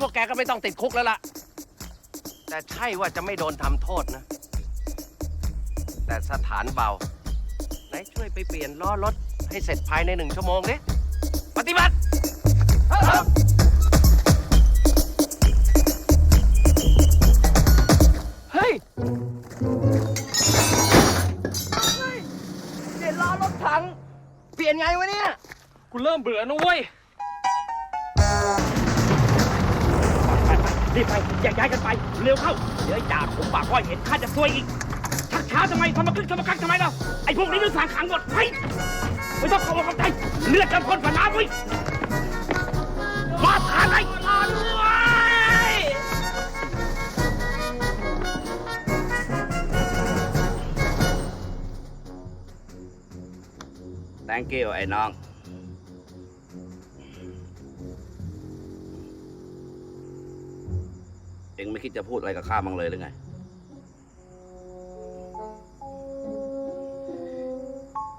พวกแกก็ไม่ต้องติดคุกแล้วล่ะ แต่ใช่ว่าจะไม่โดนทำโทษนะ แต่สถานเบา ไหนช่วยไปเปลี่ยนล้อรถให้เสร็จภายในหนึ่งชั่วโมงดิปฏิบัติ เฮ้ยเฮ้ยเปลี่ยนล้อรถถัง เปลี่ยนไงวะเนี่ย กูเริ่มเบื่อนะเว้ยไปไป รีบไปแยกย้ายกันไป เร็วเข้า เดี๋ยวไอ้จ่าผมปากว่าเห็นข้าจะซวยอีกชักช้าทำไมทำมาครึ่งทำมาครั้งทำไมล่ะไอ้พวกนี้นึกสางขังหมดไปไม่ต้องเข้ามาเข้าใจเลือดกันพ่นผ่านน้ำเว้ยมาทานไอ้รอด้วย thank you ไอ้น้อง องไม่คิดจะพูดอะไรกับข้าบ้งเลยหรือไง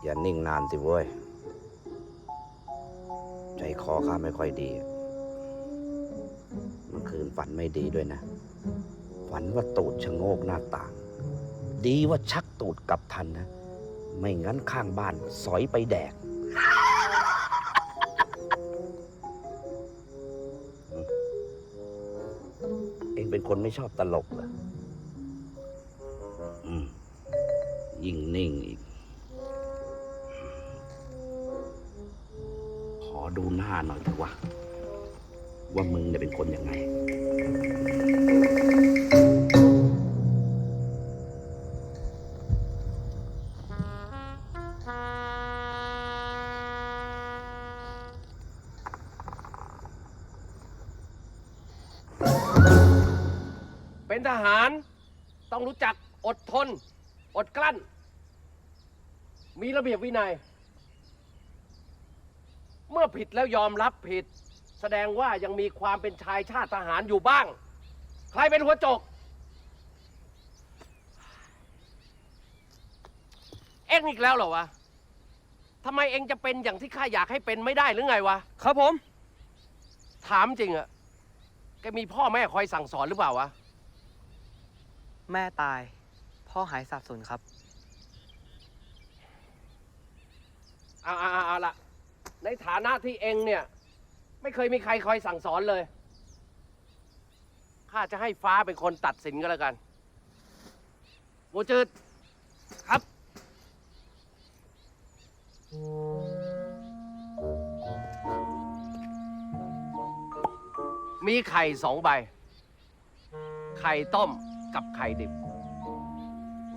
อย่านิ่งนานสิเว้ย ใจคอข้าไม่ค่อยดี เมื่อคืนฝันไม่ดีด้วยนะ ฝันว่าตูดชะโงกหน้าต่าง ดีว่าชักตูดกลับทันนะ ไม่งั้นข้างบ้านสอยไปแดก เป็นคนไม่ชอบตลกเหรออืม ยิ่งนิ่งอีก ขอดูหน้าหน่อยเถอะวะว่ามึงเนี่ยเป็นคนยังไง เป็นทหารต้องรู้จักอดทน อดกลั้น มีระเบียบวินัย เมื่อผิดแล้วยอมรับผิด แสดงว่ายังมีความเป็นชายชาติทหารอยู่บ้าง ใครเป็นหัวโจก เอ็งอีกแล้วเหรอวะทำไมเอ็งจะเป็นอย่างที่ข้าอยากให้เป็นไม่ได้หรือไงวะ ครับผม ถามจริงอะแกมีพ่อแม่คอยสั่งสอนหรือเปล่าวะ แม่ตาย พ่อหายสับสนครับ เอาเอาเอาเอาละในฐานะที่เองเนี่ย ไม่เคยมีใครคอยสั่งสอนเลย ข้าจะให้ฟ้าเป็นคนตัดสินก็แล้วกันโมจืดครับ มีไข่สองใบ ไข่ต้ม กับไข่ดิบ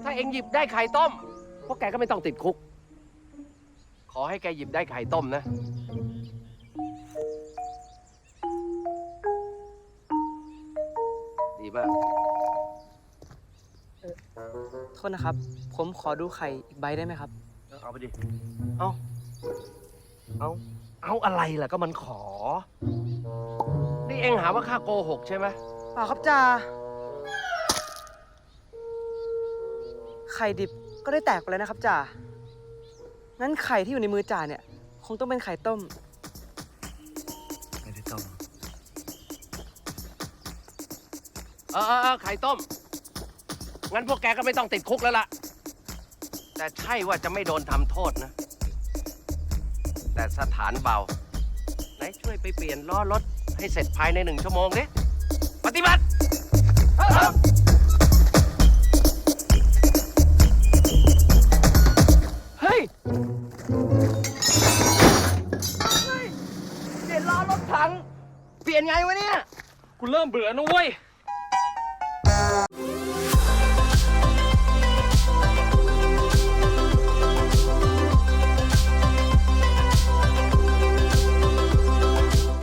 ถ้าเองหยิบได้ไข่ต้ม พวกแกก็ไม่ต้องติดคุก ขอให้แกหยิบได้ไข่ต้มนะ ดีมาก โทษนะครับ ผมขอดูไข่อีกใบได้ไหมครับ เอาไปดิ เอา เอา เอาอะไรล่ะก็มันขอ นี่เองหาว่าข้าโกหกใช่ไหม เปล่าครับจ่า ไข่ดิบก็ได้แตกไปแล้วนะครับจ่า งั้นไข่ที่อยู่ในมือจ่าเนี่ย คงต้องเป็นไข่ต้ม ไม่ได้ต้มเออเออเออไข่ต้ม งั้นพวกแกก็ไม่ต้องติดคุกแล้วล่ะ แต่ใช่ว่าจะไม่โดนทำโทษนะ แต่สถานเบา ไหนช่วยไปเปลี่ยนล้อรถให้เสร็จภายในหนึ่งชั่วโมงดิ ปฏิบัติเล้อรถถัง เปลี่ยนไงวะเนี่ย กูเริ่มเบื่อนะเว้ย